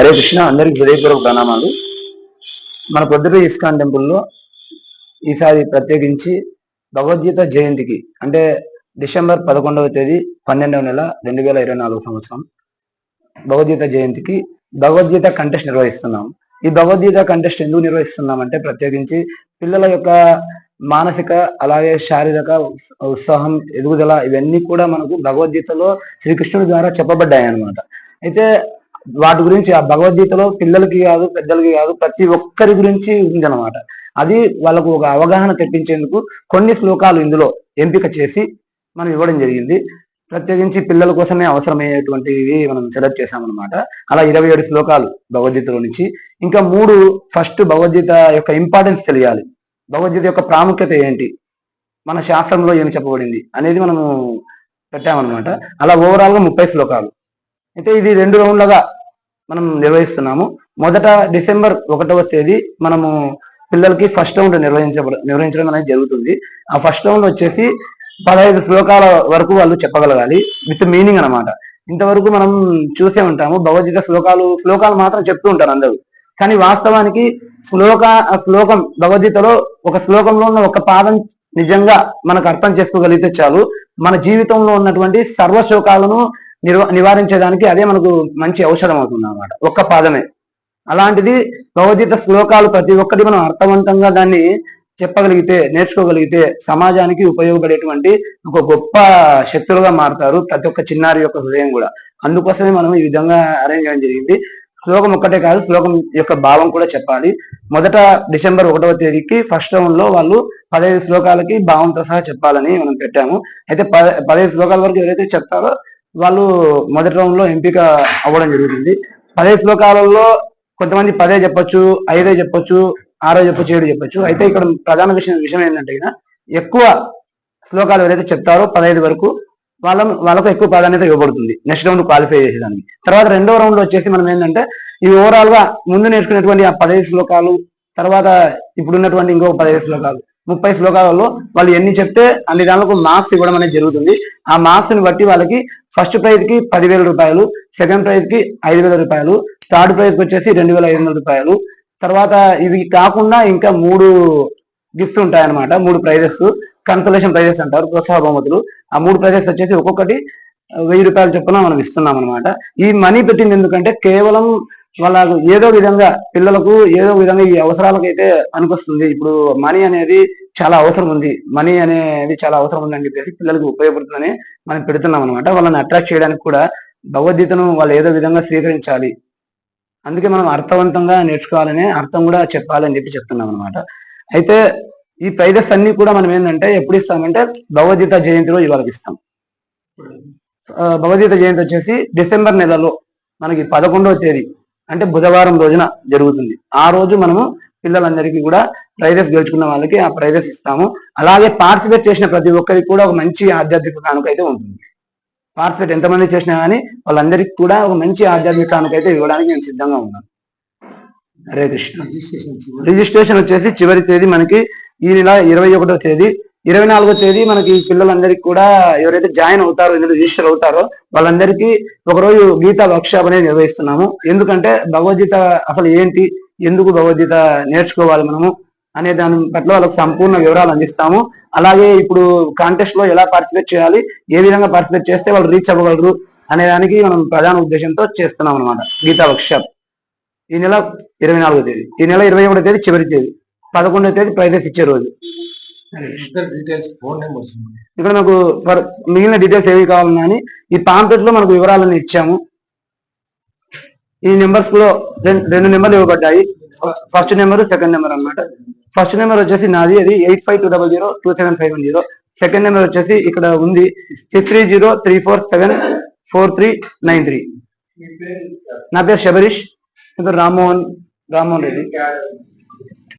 హరే కృష్ణ అందరికి హృదయపూర్వక ప్రణామాలు. మన పొద్దుట ఇస్కాన్ టెంపుల్లో ఈసారి ప్రత్యేకించి భగవద్గీత జయంతికి అంటే డిసెంబర్ పదకొండవ తేదీ పన్నెండవ నెల రెండు వేల ఇరవై నాలుగు సంవత్సరం భగవద్గీత జయంతికి భగవద్గీత కంటెస్ట్ నిర్వహిస్తున్నాం. ఈ భగవద్గీత కంటెస్ట్ ఎందుకు నిర్వహిస్తున్నాం అంటే ప్రత్యేకించి పిల్లల యొక్క మానసిక అలాగే శారీరక ఉత్సాహం ఎదుగుదల ఇవన్నీ కూడా మనకు భగవద్గీతలో శ్రీకృష్ణుడి ద్వారా చెప్పబడ్డాయి అనమాట అయితే వాటి గురించి ఆ భగవద్గీతలో పిల్లలకి కాదు పెద్దలకి కాదు ప్రతి ఒక్కరి గురించి ఉందన్నమాట. అది వాళ్ళకు ఒక అవగాహన తెప్పించేందుకు కొన్ని శ్లోకాలు ఇందులో ఎంపిక చేసి మనం ఇవ్వడం జరిగింది. ప్రత్యేకించి పిల్లల కోసమే అవసరమయ్యేటువంటివి మనం సెలెక్ట్ చేసామన్నమాట అలా ఇరవై ఏడు శ్లోకాలు భగవద్గీతలో నుంచి. ఇంకా మూడు ఫస్ట్ భగవద్గీత యొక్క ఇంపార్టెన్స్ తెలియాలి. భగవద్గీత యొక్క ప్రాముఖ్యత ఏంటి? మన శాస్త్రంలో ఏమి చెప్పబడింది అనేది మనము పెట్టామన్నమాట. అలా ఓవరాల్గా ముప్పై శ్లోకాలు. అయితే ఇది రెండు రౌండ్లుగా మనం నిర్వహిస్తున్నాము. మొదట డిసెంబర్ ఒకటవ తేదీ మనము పిల్లలకి ఫస్ట్ రౌండ్ నిర్వహించ నిర్వహించడం అనేది జరుగుతుంది. ఆ ఫస్ట్ రౌండ్ వచ్చేసి పదహైదు శ్లోకాల వరకు వాళ్ళు చెప్పగలగాలి. విత్ మీనింగ్ అన్నమాట. ఇంతవరకు మనం చూసే ఉంటాము. భగవద్గీత శ్లోకాలు శ్లోకాలు మాత్రం చెప్తూ ఉంటారు అందరూ. కానీ వాస్తవానికి శ్లోక ఆ శ్లోకం భగవద్గీతలో ఒక శ్లోకంలో ఉన్న ఒక పాదం నిజంగా మనకు అర్థం చేసుకోగలిగితే చాలు. మన జీవితంలో ఉన్నటువంటి సర్వ శ్లోకాలను నిర్వ నివారించేదానికి అదే మనకు మంచి ఔషధం అవుతుంది అనమాట ఒక్క పాదమే. అలాంటిది భగవద్గీత శ్లోకాలు ప్రతి ఒక్కటి మనం అర్థవంతంగా దాన్ని చెప్పగలిగితే నేర్చుకోగలిగితే సమాజానికి ఉపయోగపడేటువంటి ఒక గొప్ప శక్తులుగా మారుతారు ప్రతి ఒక్క చిన్నారి యొక్క హృదయం కూడా. అందుకోసమే మనం ఈ విధంగా అరేంజ్ చేయడం జరిగింది. శ్లోకం ఒక్కటే కాదు శ్లోకం యొక్క భావం కూడా చెప్పాలి. మొదట డిసెంబర్ ఒకటవ తేదీకి ఫస్ట్ రౌండ్లో వాళ్ళు పదహైదు శ్లోకాలకి భావంతో సహా చెప్పాలని మనం పెట్టాము. అయితే పదహైదు శ్లోకాల వరకు ఎవరైతే చెప్తారో వాళ్ళు మొదటి రౌండ్లో ఎంపిక అవ్వడం జరుగుతుంది. పదే శ్లోకాలలో కొంతమంది పదే చెప్పొచ్చు ఐదే చెప్పొచ్చు ఆరో చెప్పొచ్చు ఏడు చెప్పొచ్చు. అయితే ఇక్కడ ప్రధాన విషయం విషయం ఏంటంటే ఎక్కువ శ్లోకాలు ఎవరైతే చెప్తారో పదహైదు వరకు వాళ్ళ వాళ్ళకు ఎక్కువ ప్రాధాన్యత ఇవ్వబడుతుంది నెక్స్ట్ రౌండ్ క్వాలిఫై చేసేదానికి. తర్వాత రెండో రౌండ్లో వచ్చేసి మనం ఏంటంటే ఈ ఓవరాల్గా ముందు నేర్చుకునేటువంటి ఆ పదహైదు శ్లోకాలు తర్వాత ఇప్పుడున్నటువంటి ఇంకో పదహైదు శ్లోకాలు ముప్పై శ్లోకాలలో వాళ్ళు ఎన్ని చెప్తే అన్ని దానిలో మార్క్స్ ఇవ్వడం అనేది జరుగుతుంది. ఆ మార్క్స్ని బట్టి వాళ్ళకి ఫస్ట్ ప్రైజ్కి పదివేల రూపాయలు సెకండ్ ప్రైజ్కి ఐదు వేల రూపాయలు థర్డ్ ప్రైజ్కి వచ్చేసి రెండు వేల ఐదు వందల రూపాయలు. తర్వాత ఇవి కాకుండా ఇంకా మూడు గిఫ్ట్స్ ఉంటాయన్నమాట మూడు ప్రైజెస్ కన్సలేషన్ ప్రైజెస్ అంటారు ప్రోత్సాహ బహుమతులు. ఆ మూడు ప్రైజెస్ వచ్చేసి ఒక్కొక్కటి వెయ్యి రూపాయలు చొప్పున మనం ఇస్తున్నాం అనమాట ఈ మనీ పెట్టింది ఎందుకంటే కేవలం వాళ్ళకు ఏదో విధంగా పిల్లలకు ఏదో విధంగా ఈ అవసరాలకైతే పనికొస్తుంది. ఇప్పుడు మనీ అనేది చాలా అవసరం ఉంది. మనీ అనేది చాలా అవసరం ఉంది అని చెప్పేసి పిల్లలకు ఉపయోగపడుతుందని మనం పెడుతున్నాం అనమాట వాళ్ళని అట్రాక్ట్ చేయడానికి కూడా భగవద్గీతను వాళ్ళు ఏదో విధంగా స్వీకరించాలి. అందుకే మనం అర్థవంతంగా నేర్చుకోవాలని అర్థం కూడా చెప్పాలని చెప్పి చెప్తున్నాం అనమాట అయితే ఈ ప్రైజెస్ అన్ని కూడా మనం ఏంటంటే ఎప్పుడు ఇస్తామంటే భగవద్గీత జయంతిలో ఇవాళ ఇస్తాం. భగవద్గీత జయంతి వచ్చేసి డిసెంబర్ నెలలో మనకి పదకొండవ తేదీ అంటే బుధవారం రోజున జరుగుతుంది. ఆ రోజు మనము పిల్లలందరికీ కూడా ప్రైజెస్ గెలుచుకున్న వాళ్ళకి ఆ ప్రైజెస్ ఇస్తాము. అలాగే పార్టిసిపేట్ చేసిన ప్రతి ఒక్కరికి కూడా ఒక మంచి ఆధ్యాత్మిక కానుక అయితే ఉంటుంది. పార్టిసిపేట్ ఎంతమంది చేసినా కానీ వాళ్ళందరికీ కూడా ఒక మంచి ఆధ్యాత్మిక కానుక అయితే ఇవ్వడానికి నేను సిద్ధంగా ఉన్నాను. హరే కృష్ణ. రిజిస్ట్రేషన్ వచ్చేసి చివరి తేదీ మనకి ఈ నెల ఇరవై ఒకటో తేదీ. ఇరవై నాలుగో తేదీ మనకి పిల్లలందరికీ కూడా ఎవరైతే జాయిన్ అవుతారో ఇందులో రిజిస్టర్ అవుతారో వాళ్ళందరికీ ఒకరోజు గీతా వర్క్షాప్ అనేది నిర్వహిస్తున్నాము. ఎందుకంటే భగవద్గీత అసలు ఏంటి ఎందుకు భగవద్గీత నేర్చుకోవాలి మనము అనే దాని పట్ల వాళ్ళకి సంపూర్ణ వివరాలు అందిస్తాము. అలాగే ఇప్పుడు కాంటెస్ట్లో ఎలా పార్టిసిపేట్ చేయాలి ఏ విధంగా పార్టిసిపేట్ చేస్తే వాళ్ళు రీచ్ అవ్వగలరు అనే దానికి మనం ప్రధాన ఉద్దేశంతో చేస్తున్నాం అనమాట గీతా వర్క్షాప్. ఈ నెల ఇరవై నాలుగో తేదీ. ఈ నెల ఇరవై ఒకటో తేదీ చివరి తేదీ. పదకొండో తేదీ ప్రైజెస్ ఇచ్చే రోజు. ఇక్కడ నాకు మిగిలిన డీటెయిల్స్ ఏవి కావాలన్నా అని ఈ పాంప్లెట్లో మనకు వివరాలను ఇచ్చాము. ఈ నెంబర్స్లో రెండు రెండు నెంబర్లు ఇవ్వబడ్డాయి. ఫస్ట్ నెంబర్ సెకండ్ నెంబర్ అన్నమాట. ఫస్ట్ నెంబర్ వచ్చేసి నాది అది eight five two double zero two seven five one zero second number వచ్చేసి ఇక్కడ ఉంది six three zero three four seven four three nine three నా పేరు శబరీష్ నా పేరు రామ్మోహన్ రామ్మోహన్ రెడ్డి.